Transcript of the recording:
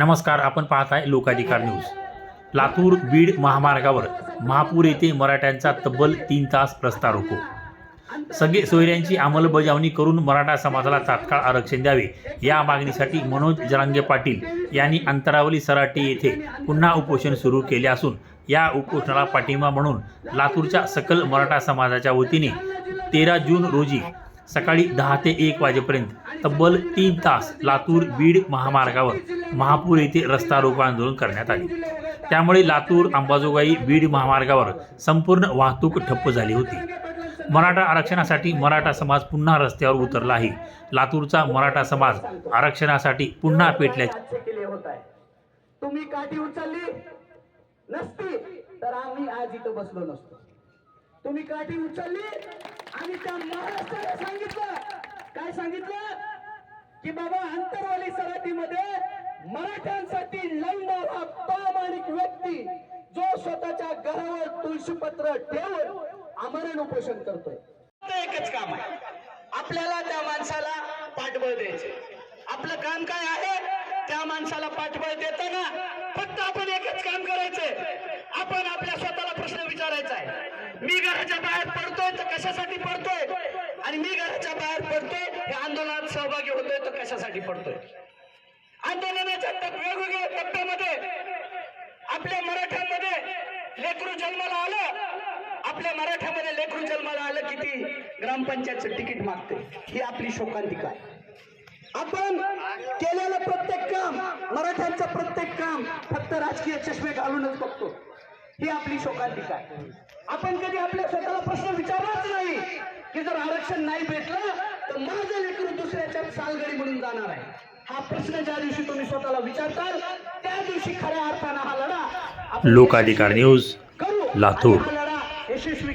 नमस्कार आपण पाहत आहे लोकाधिकार न्यूज. लातूर बीड महामार्गावर महापूर येथे मराठ्यांचा तब्बल तीन तास प्रस्ताव रोको सगळे सोयऱ्यांची अंमलबजावणी करून मराठा समाजाला तात्काळ आरक्षण द्यावे या मागणीसाठी मनोज जरांगे पाटील यांनी अंतरावली सराटी येथे पुन्हा उपोषण सुरू केले असून या उपोषणाला पाठिंबा म्हणून लातूरच्या सकल मराठा समाजाच्या वतीने तेरा जून रोजी सकाळी दहा ते एक वाजेपर्यंत तब्बल तीन तास लातूर बीड महामार्गावर महापूर येथे रस्ता रोको आंदोलन करण्यात आले. त्यामुळे लातूर अंबाजोगाई बीड महामार्गावर संपूर्ण वाहतूक ठप्प झाली होती. मराठा आरक्षणासाठी मराठा समाज पुन्हा रस्त्यावर उतरला आहे. लातूरचा मराठा समाज आरक्षणासाठी पुन्हा पेटल्याचे होत आहे तुम्ही काठी उचलली? नसती. तर आम्ही आज इथं बसलो नसतो. तुम्ही काठी उचलली? आणि त्या महाराष्ट्राला सांगितलं. काय सांगितलं? की बाबा आंतरवाली सराटीमध्ये मराठ्यांसाठी लढणारा प्रामाणिक व्यक्ती जो स्वतःच्या घरावर तुळशीपत्र ठेवून आमरण उपोषण करतोय. एकच काम आहे. आपल्याला त्या माणसाला पाठबळ द्यायचे. आपलं काम काय आहे? त्या माणसाला पाठबळ देताना फक्त आपण एकच काम करायचंय. आपण आपल्या स्वतःला प्रश्न विचारायचा आहे. मी घराच्या बाहेर पडतोय तर कशासाठी पडतोय? आणि मी घराच्या बाहेर पडतोय सहभागी होतोय तर कशासाठी पडतोय? आंदोलनाच्या वेगवेगळ्या टप्प्यामध्ये आपल्या मराठ्यांमध्ये लेकरू जन्माला आलं. आपल्या मराठ्यामध्ये लेकरू जन्माला आलं की ती ग्रामपंचायतचं तिकीट मागते. ही आपली शोकांतिका आहे. आपण केलेलं प्रत्येक काम मराठ्यांचं प्रत्येक काम फक्त राजकीय चष्मे घालूनच बघतो. ही आपली शोकांतिका आहे. आपण कधी आपल्या स्वतःला प्रश्न विचारलाच नाही की जर आरक्षण नाही भेटलं तर माझं लेकरू दुसऱ्याच्या सालगडी म्हणून जाणार आहे हा प्रश्न ज्या दिवशी तुम्ही स्वतःला विचारताल त्या दिवशी खऱ्या अर्थानं हा लढा लोकाधिकार न्यूज करू लातूर. यशस्वी